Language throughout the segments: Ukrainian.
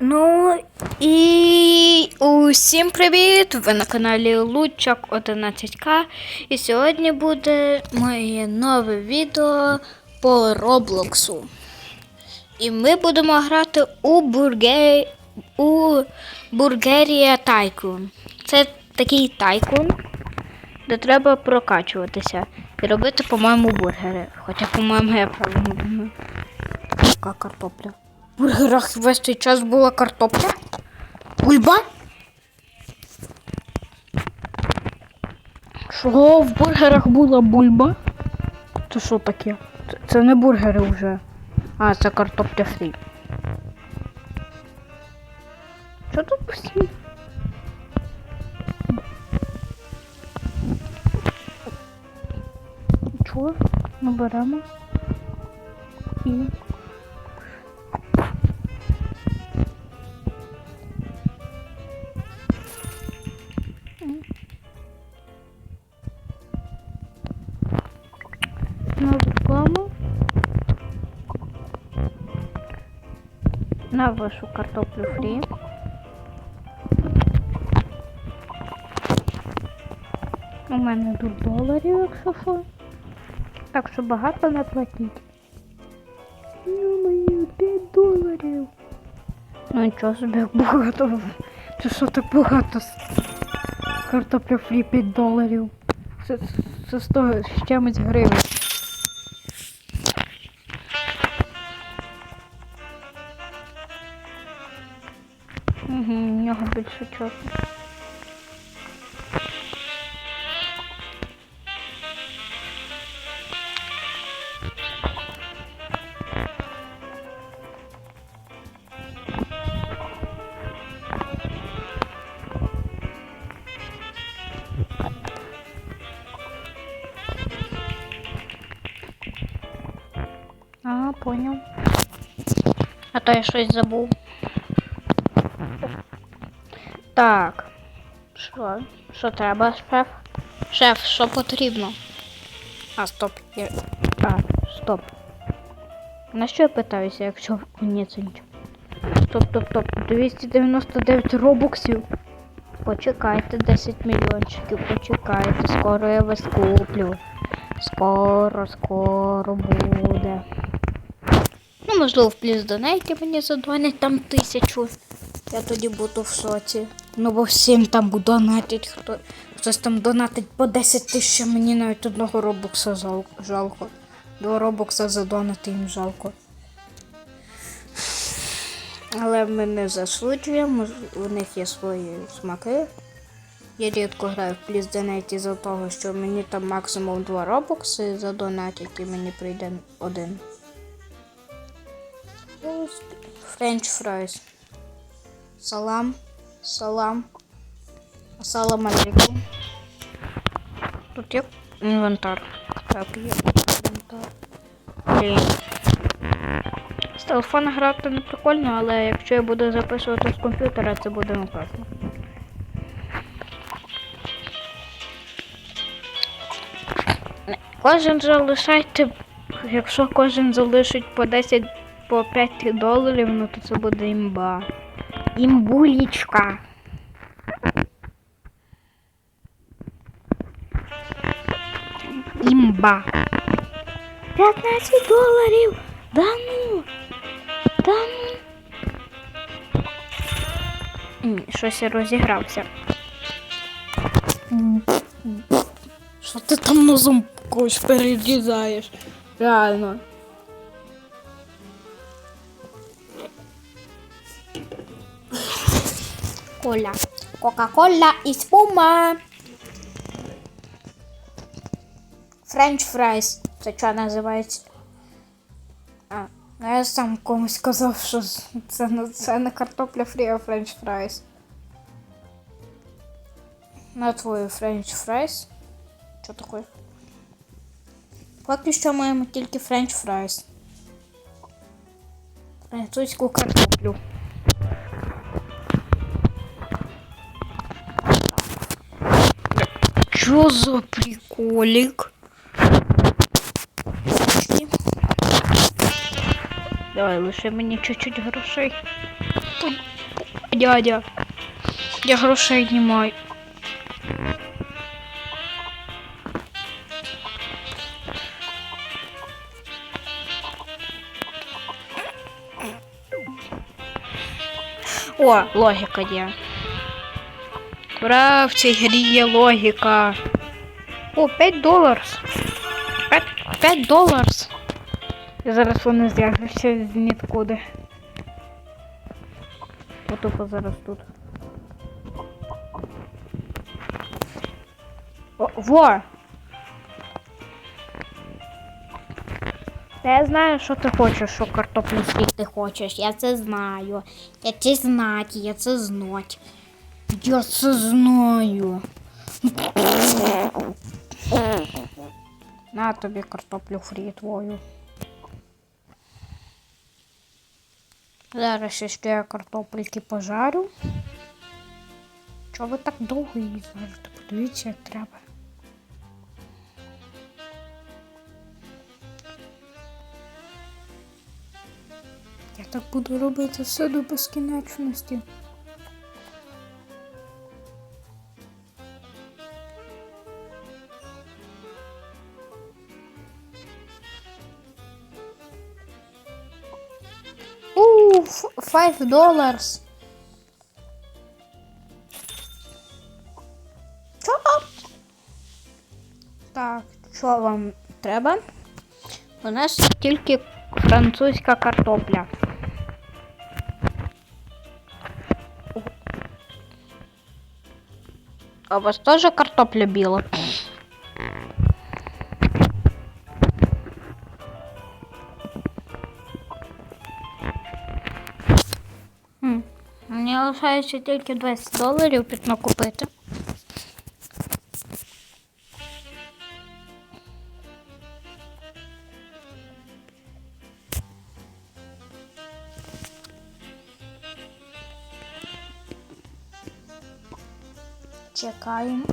Ну і усім привіт! Ви на каналі Лучак 11К. І сьогодні буде моє нове відео по Роблоксу. І ми будемо грати у бурге... у Бургерія Тайкун. Це такий тайкун, де треба прокачуватися і робити, по-моєму, бургери. Хоча, по-моєму, я правильно думаю. Яка картопля? В бургерах весь цей час була картопля? Бульба? Що в бургерах була бульба? Це що таке? Це, не бургери вже. А, це картопля фрі. Що тут всі? Чого? Наберемо. І. рекламу. На вашу картоплю фрі. У мене тут доларів, якщо що. Так що багато не платіть. Ну мені 5 доларів. Ну нічого собі як багато. Це що так багато? Картопля фрі 5 доларів. Це, це 100 з чимось гривень. Угу, у нього більше. А, понял. А то я щось забув. Так. Що? Що треба, шеф? Шеф, що потрібно? А, стоп. Я... А, стоп. На що я питаюся, якщо ні, це нічого. Стоп, стоп, стоп. 299 робоксів. Почекайте 10 мільйончиків, почекайте. Скоро я вас куплю. Скоро, скоро буде. Ну, можливо, в плюс донейки мені задонять там тисячу. Я тоді буду в шоці. Ну бо всім там донатить, хто хтось там донатить по 10 тисяч, мені навіть одного робокса жалко. Два робокса задонати їм жалко. Але ми не засуджуємо, у них є свої смаки. Я рідко граю в плюс донейті за того, що мені там максимум два робокси задонатять і мені прийде один. Френч фрайс. Салам. Салам. Салам алейкум. Тут є інвентар. Так, є інвентар. Блін. З телефона грати не прикольно, але якщо я буду записувати з комп'ютера, це буде опасно. Кожен залишайте, якщо кожен залишить по 10 по 5 доларів, ну то це буде імба. Імбулічка. Імба. 15 доларів. Да ну. Да ну. Щось я розігрався. Що ти там носом когось перерізаєш? Реально. Коля. Кока-кола і спума. Френч фрайс. Це що називається? А, ну я сам комусь сказав, що з- це, не- це не картопля фрі, а френч фрайс. На твою френч фрайс. Що таке? Поки що маємо тільки френч фрайс. Французьку картоплю. Чё за приколик? Давай лише мені чуть-чуть грошей. Дядя. Я грошей не маю. О, логіка є. Ура, в цій грі є логіка. О, 5 доларів. 5, 5 доларів. І зараз вони з'являться з ніткуди. Отупо зараз тут. О, во! Та я знаю, що ти хочеш, що картоплю фрі ти хочеш. Я це знаю. Я це знати, я це знать. Я це знаю. На тобі картоплю фрі твою. Зараз ще я картопельки пожарю. Чого ви так довго її жарите? Подивіться, як треба. Я так буду робити все до безкінечності. 5 доларів. Що? Так, що вам треба? У нас тільки французька картопля. А у вас теж картопля біла? Лишається тільки 20 доларів пітно купити. Чекаємо.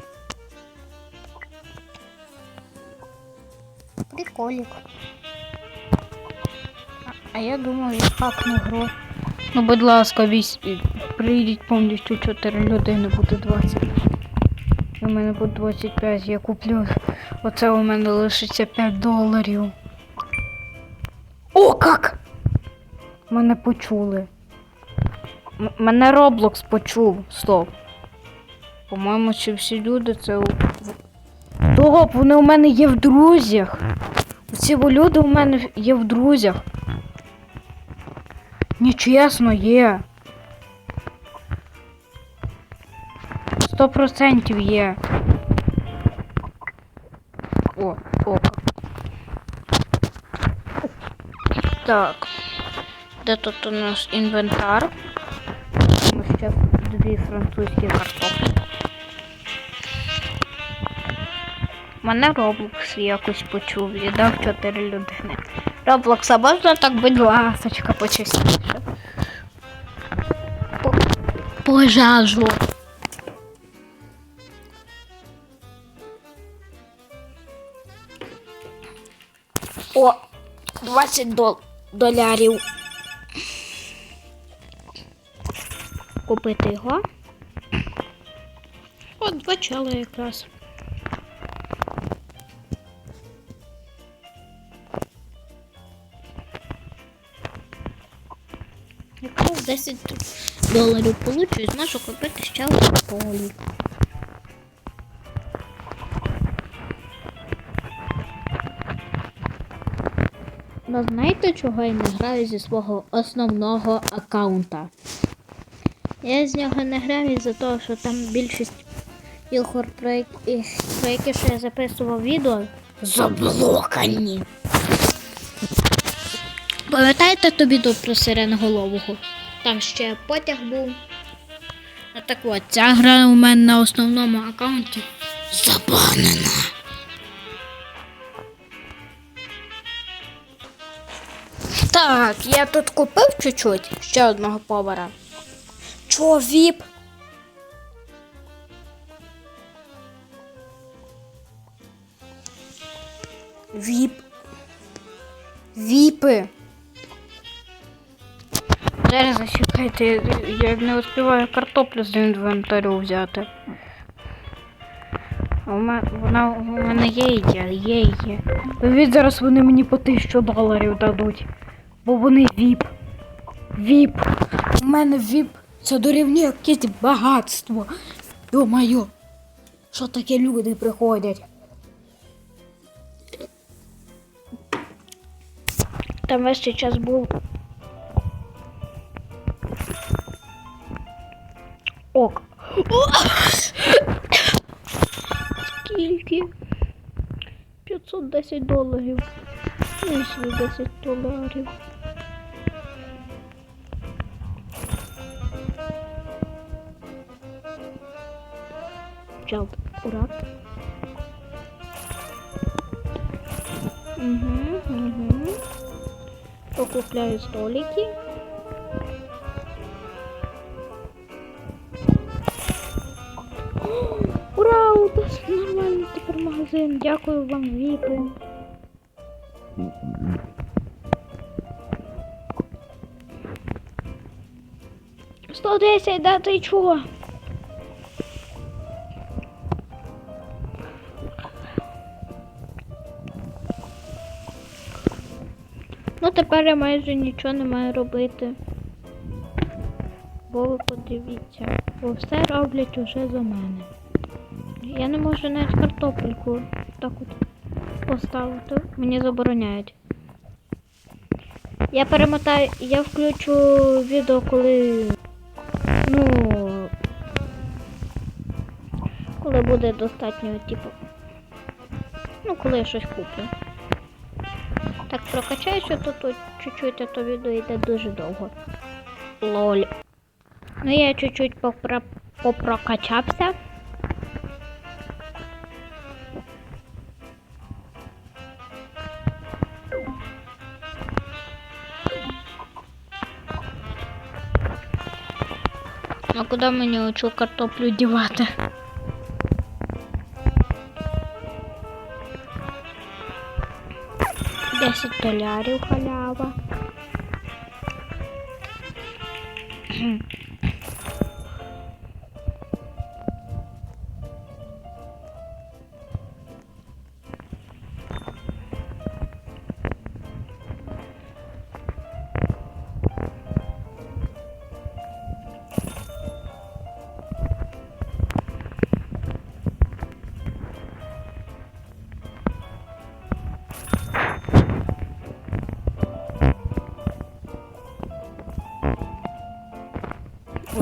Приколик. А, я думаю, я хакну гру. Ну, будь ласка, вісь... прийдіть повністю 4 людини, буде 20. У мене буде 25, я куплю. Оце у мене лишиться 5 доларів. О, як! Мене почули. М- мене Роблокс почув. Стоп. По-моєму, чи всі люди це. Стоп, вони у мене є в друзях. Ці люди у мене є в друзях. Нечесно є. Сто процентів є. О, о. Так. Де тут у нас інвентар? Ми ще дві французькі картоплі. Мене Роблокс якось почув і дав 4 людини. Роблокса можна так, будь ласочка, почастіше. По- 20 дол долярів. Купити його. От почали якраз. Якраз 10 доларів получу і зможу купити ще один полі. Ну знаєте, чого я не граю зі свого основного аккаунта? Я з нього не граю із-за того, що там більшість ігор, про які, що я записував відео, заблокані. Пам'ятаєте тобі тут про сиреноголового? Там ще потяг був. Ну так от, ця гра у мене на основному аккаунті забанена. Так, я тут купив чуть-чуть ще одного повара. Чо, віп? Віп. Віпи. Зараз зачекайте, я не успіваю картоплю з інвентарю взяти. А у мене, вона у мене є є, є є. Від зараз вони мені по тисячу доларів дадуть. Бо вони віп. Віп. У мене віп. Це дорівнює якесь багатство. Думаю, що такі люди приходять. Там весь цей час був. Ок. Скільки? 510 доларів. 10 доларів. Чалт, ура. Угу, угу. Покупляю столики. Ура! У нас нормальний тепер магазин. Дякую вам, віпи. Сто десять, да ти чого? Тепер я майже нічого не маю робити. Бо ви подивіться, бо все роблять уже за мене. Я не можу навіть картопельку так от поставити. Мені забороняють. Я перемотаю, я включу відео, коли. Ну. Коли буде достатньо, типу. Ну, коли я щось куплю. Так, прокачаюся то тут чуть-чуть, а то відео йде дуже довго. Лоль. Ну я чуть-чуть попро... попрокачався. А куди мені оцю картоплю дівати? Десять долярів халява.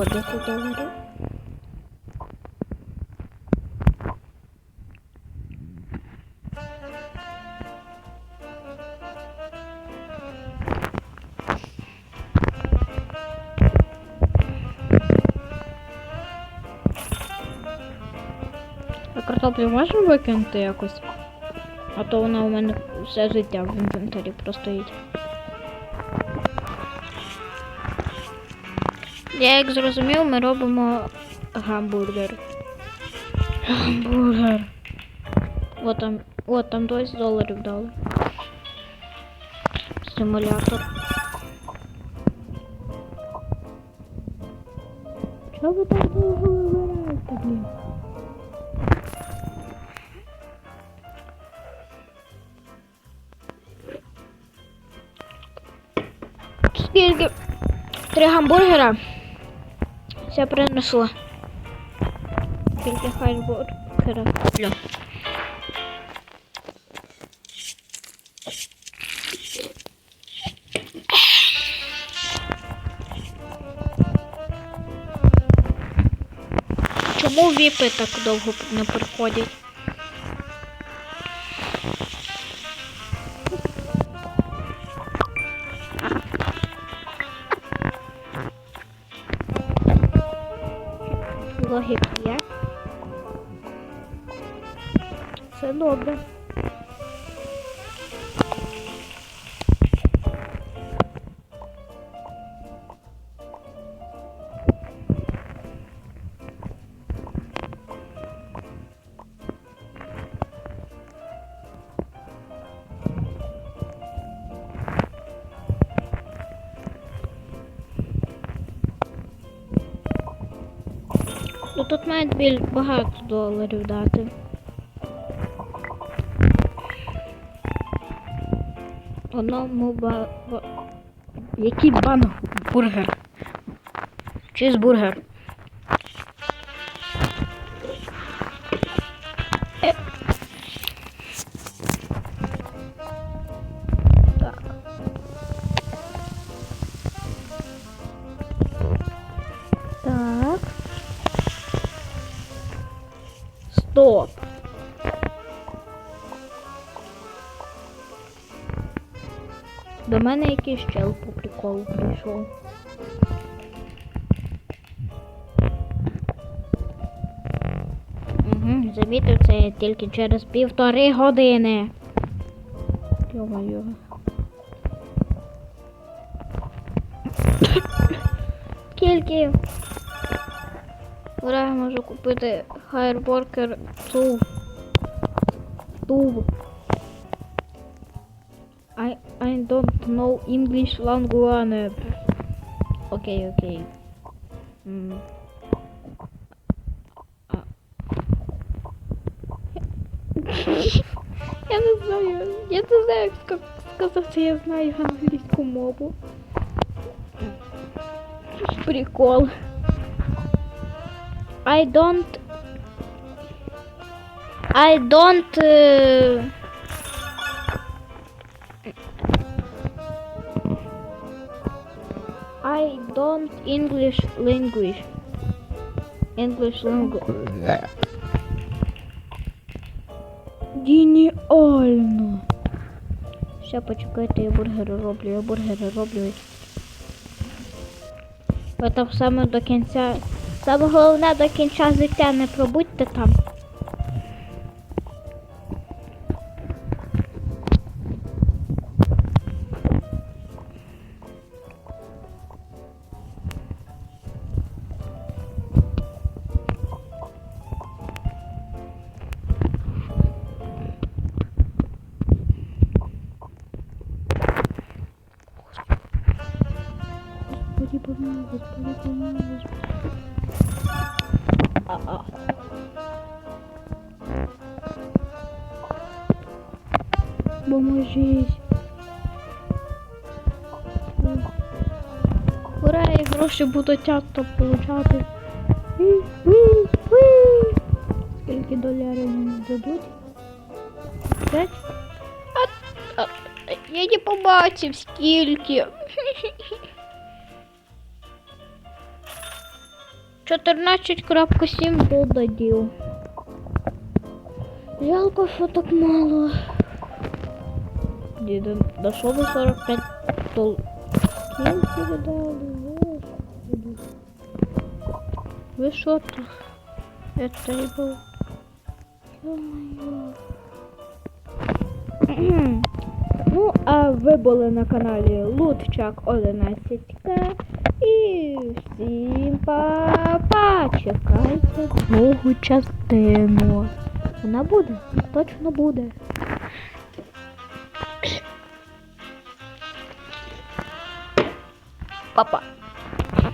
О, 10 доларів. А картоплю можна викинути якось? А то вона у мене все життя в інвентарі простоїть. Я як зрозумів, ми робимо гамбургер. Гамбургер. От там, от там 20 доларів дали. Симулятор. Чого ви так довго вибираєте, блін? Скільки? Три гамбургера. Все принесла. Тільки гамбургера. Бля. Чому віпи так довго не приходять? Тут мають біль багато доларів дати. Одному ба... Який бан бургер? Чизбургер. Якийсь чел по приколу прийшов. Угу, замітив це тільки через півтори години. Йо-моє. Скільки? Ура, я можу купити Fireworker Tool. Tool. Don't know English language. Окей, окей. М. А. Я не знаю, я не знаю, як ска- сказати, я знаю англійську мову. Прикол. I don't. I don't. Uh... I don't English language. English language. Геніально. Ще почекайте, я бургери роблю, я бургери роблю. Ви там саме до кінця. Саме головне до кінця життя не пробудьте там. Поможіть. Ура, і гроші будуть тято получати. Скільки долярів мені дадуть? П'ять? Я не побачив скільки. 14.7 додадів. Жалко, що так мало. Діду, дійшов до 45 дол... Скільки ви дали? Господи. Ви що тут? Это не було. Ё-моё. Ну, а ви були на каналі Лутчак 11К. І всім па-па! Чекайте другу частину. Вона буде, точно буде.